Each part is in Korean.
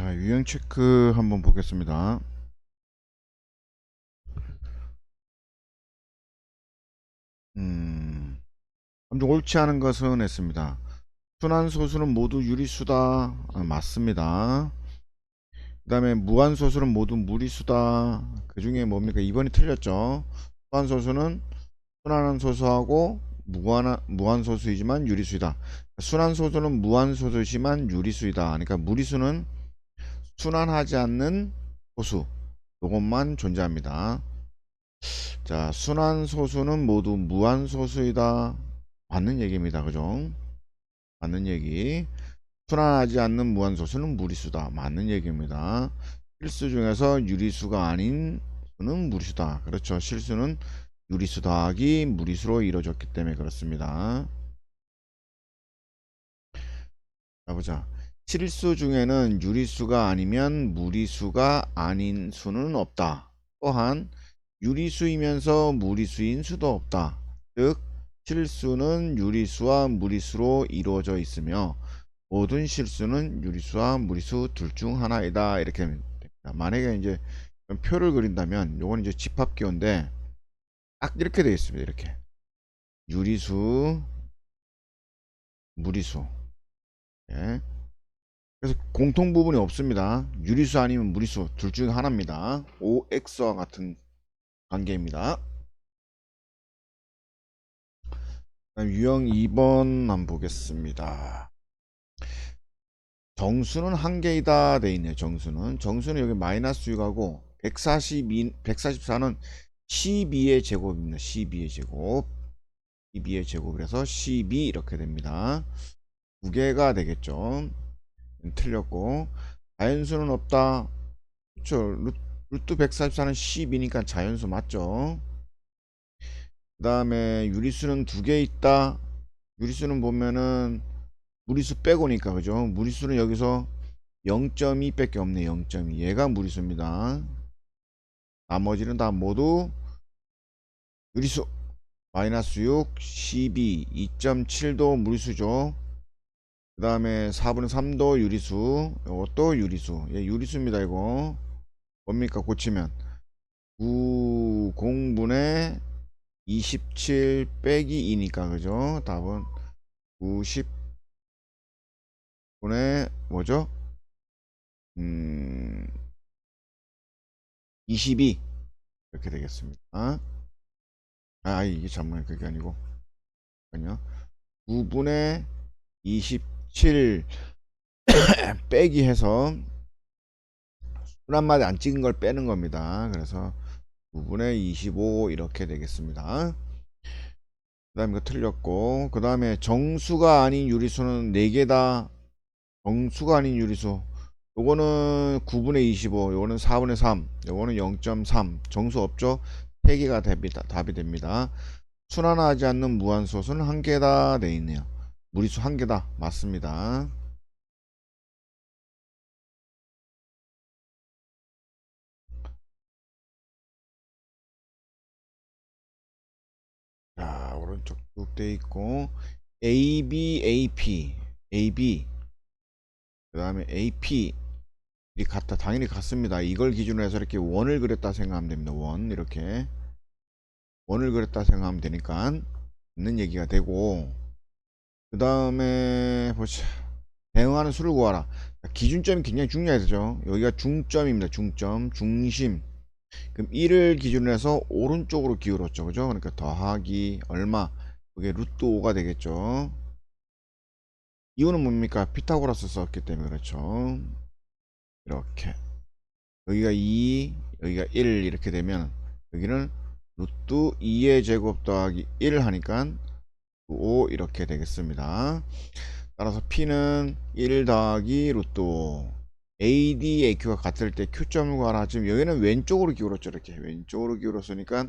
자, 유형 체크 한번 보겠습니다. 음, 아무튼 옳지 않은 것은 했습니다. 순환소수는 모두 유리수다. 아, 맞습니다. 그 다음에 무한소수는 모두 무리수다. 그 중에 뭡니까? 2번이 틀렸죠. 순환소수는 순환한 소수하고 무한, 무한소수이지만 유리수이다. 순환소수는 무한소수이지만 유리수이다. 그러니까 무리수는 순환하지 않는 소수. 요것만 존재합니다. 자, 순환 소수는 모두 무한 소수이다. 맞는 얘기입니다. 그죠? 맞는 얘기. 순환하지 않는 무한 소수는 무리수다. 맞는 얘기입니다. 실수 중에서 유리수가 아닌 수는 무리수다. 그렇죠. 실수는 유리수 더하기 무리수로 이루어졌기 때문에 그렇습니다. 자, 보자. 실수 중에는 유리수가 아니면 무리수가 아닌 수는 없다. 또한 유리수이면서 무리수인 수도 없다. 즉, 실수는 유리수와 무리수로 이루어져 있으며 모든 실수는 유리수와 무리수 둘 중 하나이다. 이렇게 됩니다. 만약에 이제 표를 그린다면 요건 이제 집합기호인데 딱 이렇게 되어 있습니다. 이렇게 유리수, 무리수. 예. 그래서 공통 부분이 없습니다. 유리수 아니면 무리수 둘 중 하나입니다. OX와 같은 관계입니다. 그다음 유형 2번 한번 보겠습니다. 정수는 한 개이다 돼 있네요. 정수는 정수는 여기 마이너스 6하고 142, 144는 12의 제곱입니다. 12의 제곱 12의 제곱 그래서 12 이렇게 됩니다. 두 개가 되겠죠. 틀렸고 자연수는 없다. 루, 루트 144는 10이니까 자연수 맞죠. 그 다음에 유리수는 두 개 있다. 유리수는 보면은 무리수 빼고니까 그죠. 무리수는 여기서 0.2 밖에 없네 0.2 얘가 무리수입니다. 나머지는 다 모두 유리수 마이너스 6 12 2.7도 무리수죠. 그 다음에 4분의 3도 유리수. 이것도 유리수. 예, 유리수입니다 이거. 뭡니까 고치면? 9 0분의 27 빼기 2니까 그죠? 답은 90 분의 뭐죠? 음 22 이렇게 되겠습니다. 아 이게 잠깐만 그게 아니고. 아니요. 9분의 27 빼기 해서 수란마디 안 찍은 걸 빼는 겁니다. 그래서 9분의 25 이렇게 되겠습니다. 그 다음에 이거 틀렸고 그 다음에 정수가 아닌 유리수는 4개 다. 정수가 아닌 유리수 요거는 9분의 25 요거는 4분의 3 요거는 0.3 정수 없죠? 3개가 됩니다. 답이 됩니다. 순환하지 않는 무한소수는 한 개다 돼 있네요. 무리수 한 개다. 맞습니다. 자, 오른쪽 쭉 돼 있고 AB, AP, AB 그 다음에 AP 이 같다. 당연히 같습니다. 이걸 기준으로 해서 이렇게 원을 그렸다 생각하면 됩니다. 원 이렇게 원을 그렸다 생각하면 되니까 있는 얘기가 되고 그 다음에 보자. 대응하는 수를 구하라. 기준점이 굉장히 중요하죠. 여기가 중점입니다. 중점 중심. 그럼 1을 기준으로 해서 오른쪽으로 기울었죠. 그죠? 그러니까 더하기 얼마? 그게 루트 5가 되겠죠. 이유는 뭡니까? 피타고라스 썼기 때문에 그렇죠. 이렇게. 여기가 2 여기가 1 이렇게 되면 여기는 루트 2의 제곱 더하기 1 하니까 5 이렇게 되겠습니다. 따라서 P는 1 더하기 루트 5 AD, AQ가 같을 때 Q점을 구하라. 지금 여기는 왼쪽으로 기울었죠. 이렇게 왼쪽으로 기울었으니까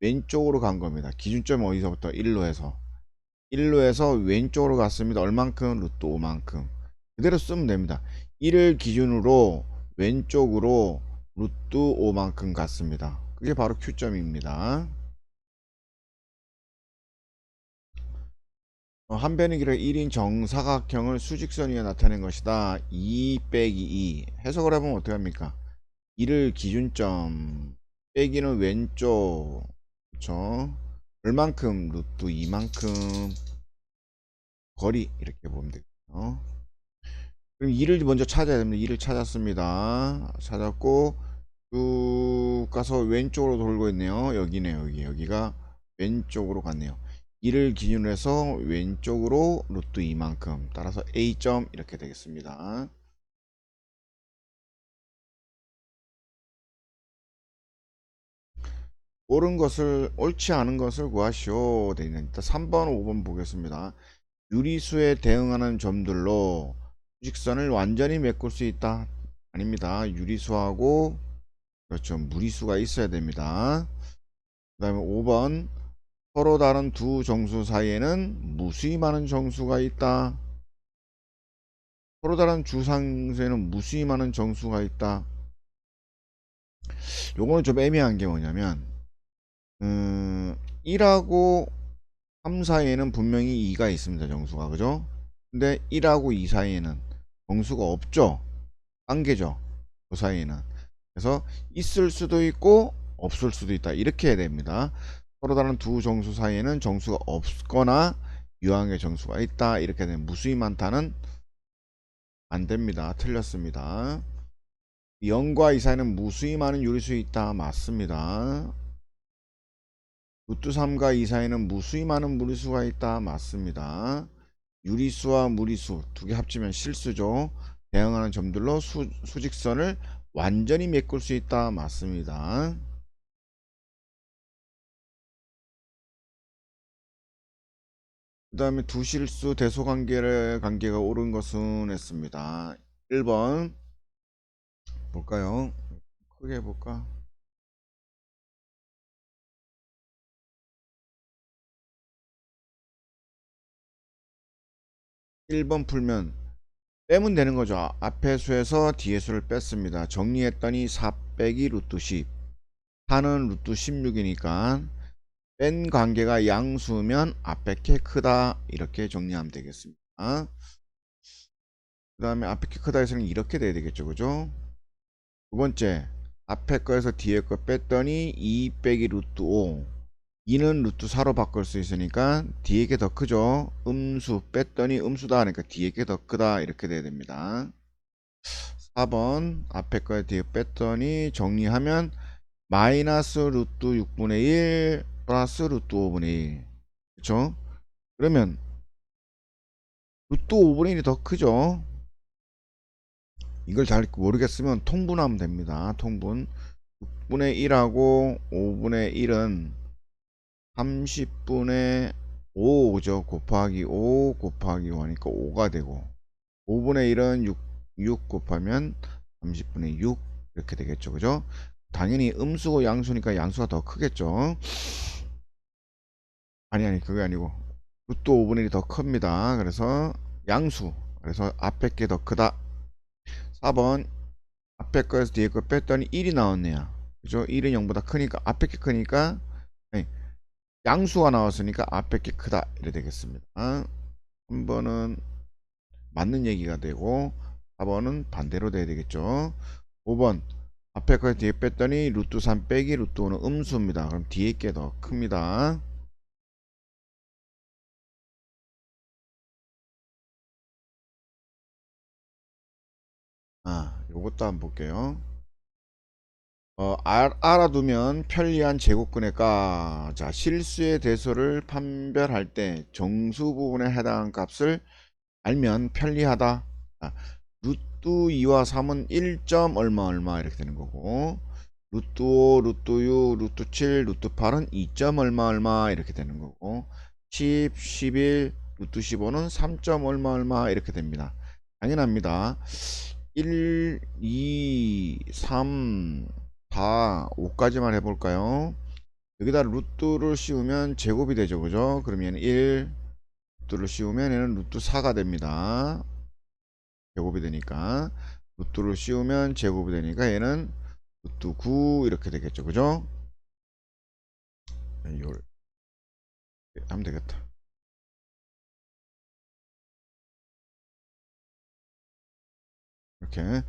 왼쪽으로 간 겁니다. 기준점이 어디서부터 1로 해서 1로 해서 왼쪽으로 갔습니다. 얼만큼? 루트 5만큼 그대로 쓰면 됩니다. 1을 기준으로 왼쪽으로 루트 5만큼 갔습니다. 그게 바로 Q점입니다. 한 변의 길이가 1인 정사각형을 수직선 위에 나타낸 것이다. 2 빼기 2. 해석을 해보면 어떻게 합니까? 2를 기준점 빼기는 왼쪽 그쵸? 얼만큼 루트 2만큼 거리 이렇게 보면 되겠죠. 그럼 2를 먼저 찾아야 됩니다. 2를 찾았습니다. 찾았고 쭉 가서 왼쪽으로 돌고 있네요. 여기네요. 여기 여기가 왼쪽으로 갔네요. 2를 기준으로 해서 왼쪽으로 루트 2만큼 따라서 A점 이렇게 되겠습니다. 옳은 것을 옳지 않은 것을 구하시오. 되어 있는 일단 3번 5번 보겠습니다. 유리수에 대응하는 점들로 수직선을 완전히 메꿀 수 있다. 아닙니다. 유리수하고 그렇죠. 무리수가 있어야 됩니다. 그 다음에 5번 서로 다른 두 정수 사이에는 무수히 많은 정수가 있다 서로 다른 주상수에는 무수히 많은 정수가 있다 요거는 좀 애매한 게 뭐냐면 음, 1하고 3 사이에는 분명히 2가 있습니다. 정수가. 그죠? 근데 1하고 2 사이에는 정수가 없죠. 관계죠. 그 사이에는. 그래서 있을 수도 있고 없을 수도 있다. 이렇게 해야 됩니다. 서로 다른 두 정수 사이에는 정수가 없거나 유한의 정수가 있다. 이렇게 되면 무수히 많다는 안 됩니다. 틀렸습니다. 0과 2 사이에는 무수히 많은 유리수 있다. 맞습니다. 루트 3과 2 사이에는 무수히 많은 무리수가 있다. 맞습니다. 유리수와 무리수 두 개 합치면 실수죠. 대응하는 점들로 수, 수직선을 완전히 메꿀 수 있다. 맞습니다. 그 다음에 두 실수 대소 관계의 관계가 옳은 것은 했습니다. 1번 볼까요? 크게 볼까? 1번 풀면 빼면 되는 거죠. 앞에 수에서 뒤에 수를 뺐습니다. 정리했더니 4 빼기 루트 10 4는 루트 16이니까 뺀 관계가 양수면 앞에 게 크다 이렇게 정리하면 되겠습니다. 그 다음에 앞에 게 크다 해서는 이렇게 돼야 되겠죠. 그죠? 두 번째 앞에 거에서 뒤에 거 뺐더니 2 빼기 루트 5 2는 루트 4로 바꿀 수 있으니까 뒤에 게 더 크죠. 음수 뺐더니 음수다 하니까 뒤에 게 더 크다 이렇게 돼야 됩니다. 4번 앞에 거에 뒤에 뺐더니 정리하면 마이너스 루트 6분의 1 플러스 루트 5분의 1 그렇죠? 그러면 루트 5분의 1이 더 크죠? 이걸 잘 모르겠으면 통분하면 됩니다. 통분 6분의 1하고 5분의 1은 30분의 5죠. 곱하기 5 곱하기 5 하니까 5가 되고 5분의 1은 6, 6 곱하면 30분의 6 이렇게 되겠죠. 그죠? 당연히 음수고 양수니까 양수가 더 크겠죠. 아니 아니 그게 아니고 루트 5분의 1이 더 큽니다. 그래서 양수 그래서 앞에 게 더 크다. 4번 앞에 거에서 뒤에 거 뺐더니 1이 나왔네요. 그죠? 1은 0보다 크니까 앞에 게 크니까 네. 양수가 나왔으니까 앞에 게 크다 이래 되겠습니다 3번은 맞는 얘기가 되고 4번은 반대로 돼야 되겠죠 5번 앞에 거 뒤에 뺐더니 루트 3 빼기 루트 5는 음수입니다 그럼 뒤에 게 더 큽니다 아 요것도 한번 볼게요 어, 알, 알아두면 편리한 제곱근의 가. 자, 실수의 대소를 판별할 때 정수 부분에 해당한 값을 알면 편리하다. 자, 루트 2와 3은 1점 얼마 얼마 이렇게 되는 거고 루트 5, 루트 6, 루트 7, 루트 8은 2점 얼마 얼마 이렇게 되는 거고 10, 11, 루트 15는 3점 얼마 얼마 이렇게 됩니다. 당연합니다. 1, 2, 3, 4, 5까지만 해볼까요? 여기다 루트를 씌우면 제곱이 되죠. 그죠? 그러면 1, 루트를 씌우면 얘는 루트 4가 됩니다. 제곱이 되니까 루트를 씌우면 제곱이 되니까 얘는 루트 9 이렇게 되겠죠. 그죠? 네, 이걸 네, 하면 되겠다. 이렇게.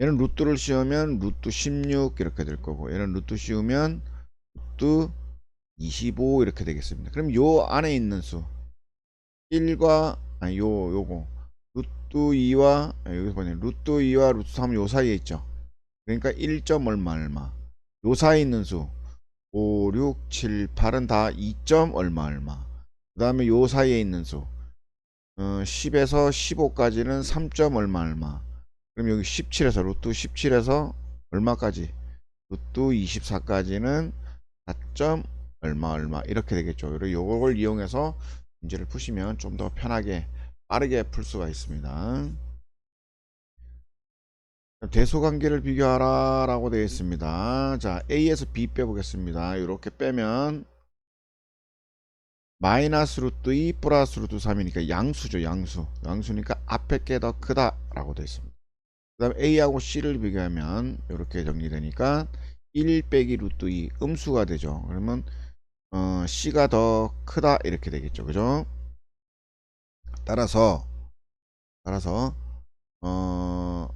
얘는 루트를 씌우면 루트 16 이렇게 될 거고 얘는 루트 씌우면 루트 25 이렇게 되겠습니다. 그럼 요 안에 있는 수 1과 아니 요 요거. 2와 아, 여기서 보니 루트 2와 루트 3 요 사이에 있죠. 그러니까 1점 얼마 얼마. 요 사이에 있는 수. 5, 6, 7, 8은 다 2점 얼마 얼마. 그 다음에 요 사이에 있는 수. 어, 10에서 15까지는 3점 얼마 얼마. 그럼 여기 17에서 루트 17에서 얼마까지? 루트 24까지는 4점 얼마 얼마. 이렇게 되겠죠. 요걸 이용해서 문제를 푸시면 좀 더 편하게 빠르게 풀 수가 있습니다. 대소관계를 비교하라 라고 되어 있습니다. 자 A에서 B 빼보겠습니다. 이렇게 빼면 마이너스 루트 2 플러스 루트 3이니까 양수죠 양수. 양수니까 앞에 게 더 크다 라고 되어 있습니다. 그 다음에 A하고 C를 비교하면 이렇게 정리되니까 1 빼기 루트 2 음수가 되죠. 그러면 어, C가 더 크다 이렇게 되겠죠. 그죠 따라서 따라서 어,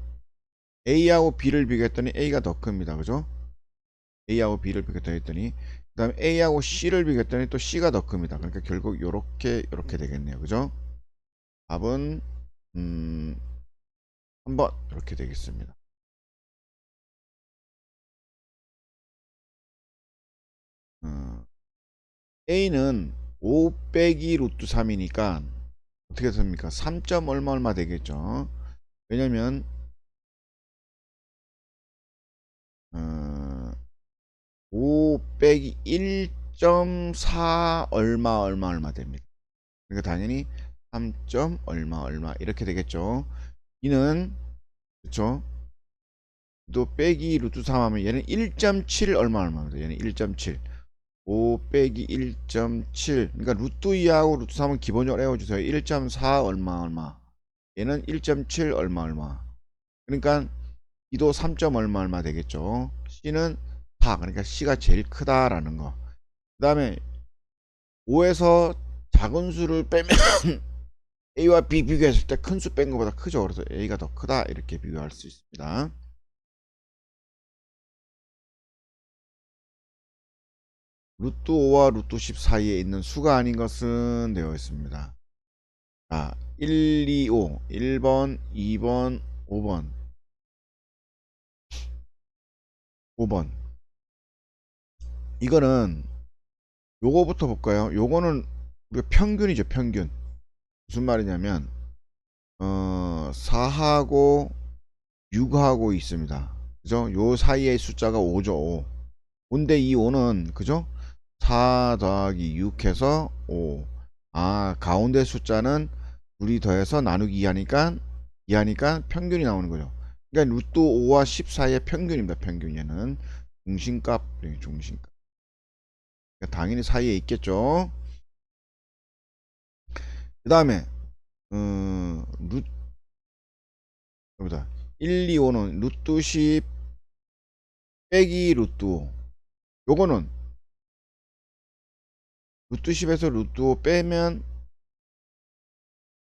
A하고 B를 비교했더니 A가 더 큽니다. 그죠? A하고 B를 비교했더니 그 다음에 A하고 C를 비교했더니 또 C가 더 큽니다. 그러니까 결국 요렇게 요렇게 되겠네요. 그죠? 답은 음, 한번 이렇게 되겠습니다. 어, A는 5 빼기 루트 3이니까 어떻게 됩니까 3점 얼마 얼마 되겠죠 왜냐면 어, 5 빼기 1.4 얼마 얼마 얼마 됩니다. 그러니까 당연히 3점 얼마 얼마 이렇게 되겠죠. 이는 그렇죠. 또 빼기 루트 3 하면 얘는 1.7 얼마 얼마입니다. 얘는 1.7 5 빼기 1.7 그러니까 루트 2하고 루트 3은 기본적으로 외워주세요. 1.4 얼마 얼마 얘는 1.7 얼마 얼마 그러니까 이도 3점 얼마 얼마 되겠죠. C는 4 그러니까 C가 제일 크다라는 거. 그 다음에 5에서 작은 수를 빼면 A와 B 비교했을 때 큰 수 뺀 것보다 크죠. 그래서 A가 더 크다 이렇게 비교할 수 있습니다. 루트 5와 루트 10 사이에 있는 수가 아닌 것은 되어 있습니다. 자, 1, 2, 5, 1번, 2번, 5번. 5번. 이거는 요거부터 볼까요? 요거는 우리가 평균이죠 평균. 무슨 말이냐면 어 4하고 6하고 있습니다. 그죠? 요 사이의 숫자가 5죠 5 5인데 이 5는 그죠 4 더하기 6 해서 5 아 가운데 숫자는 둘이 더해서 나누기 2 하니까 2 하니까 평균이 나오는 거죠 그러니까 루트 5와 10 사이의 평균입니다. 평균 얘는 중심값, 네, 중심값. 그러니까 당연히 사이에 있겠죠. 그 다음에 음, 루트 보다 1, 2, 5는 루트 10 빼기 루트 5 요거는 루트 10에서 루트 5 빼면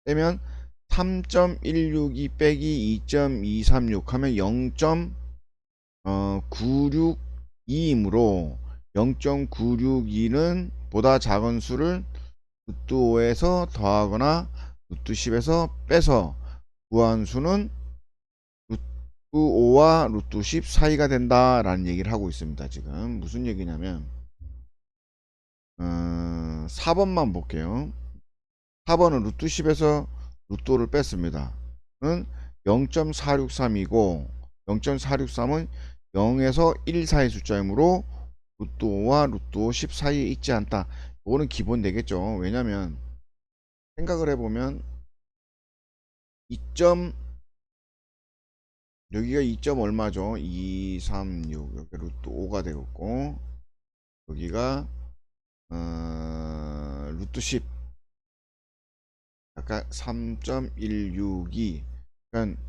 빼면 3.162 빼기 2.236 하면 0.962이므로 0.962는 보다 작은 수를 루트 5에서 더하거나 루트 10에서 빼서 구한 수는 루트 5와 루트 10 사이가 된다 라는 얘기를 하고 있습니다 지금. 무슨 얘기냐면 어, 4번만 볼게요 4번은 루트 10에서 루트를 뺐습니다. 는 0.463이고 0.463은 0에서 1 사이 숫자이므로 루트 5와 루트 5 10 사이에 있지 않다. 이거는 기본 되겠죠. 왜냐면 생각을 해보면 2점 여기가 2점 얼마죠? 2, 3, 6 여기 루트 5가 되겠고 여기가 어, 루트 10 아까 3.162 그러니까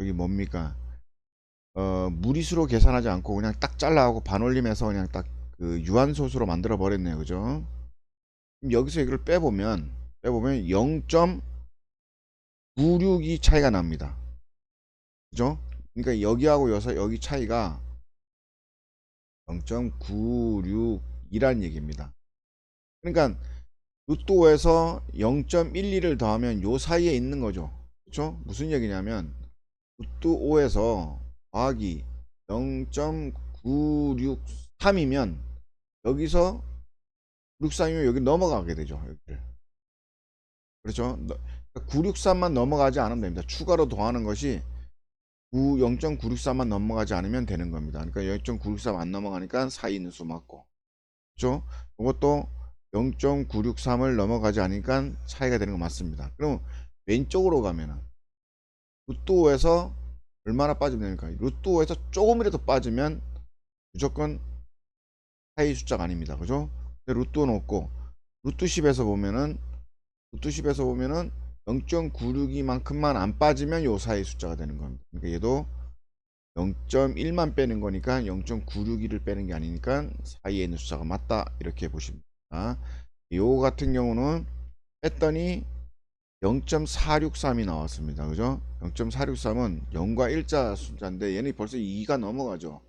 여기 뭡니까? 어, 무리수로 계산하지 않고 그냥 딱 잘라하고 반올림해서 그냥 딱 그 유한소수로 만들어 버렸네요. 그죠? 여기서 이걸 빼보면 빼보면 0.962 차이가 납니다. 그죠? 그러니까 여기하고 여서 여기 차이가 0.962라는 얘기입니다. 그러니까 루트 5에서 0.12를 더하면 요 사이에 있는 거죠. 그렇죠? 무슨 얘기냐면 루트 5에서 더하기 0.963이면 여기서 963이면 여기 넘어가게 되죠. 여기를. 그렇죠? 963만 넘어가지 않으면 됩니다. 추가로 더하는 것이 9, 0.963만 넘어가지 않으면 되는 겁니다. 그러니까 0.963 안 넘어가니까 사이 있는 수 맞고. 그렇죠? 이것도 0.963을 넘어가지 않으니까 차이가 되는 거 맞습니다. 그럼 왼쪽으로 가면은 루트 5에서 얼마나 빠지면 됩니까? 루트 5에서 조금이라도 빠지면 무조건 사이 숫자가 아닙니다. 그죠? 근데 루트 5는 없고 루트 10에서 보면은 루트 10에서 보면은 0.962만큼만 안 빠지면 요 사이 숫자가 되는 겁니다. 그러니까 얘도 0.1만 빼는 거니까 0.962를 빼는 게 아니니까 사이에 있는 숫자가 맞다 이렇게 보시면 됩니다. 요 같은 경우는 했더니 0.463이 나왔습니다. 그죠? 0.463은 0과 1자 숫자인데 얘는 벌써 2가 넘어가죠.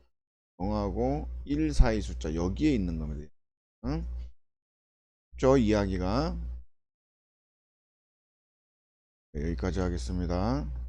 0하고 1 사이 숫자 여기에 있는 겁니다. 응? 저 이야기가 네, 여기까지 하겠습니다.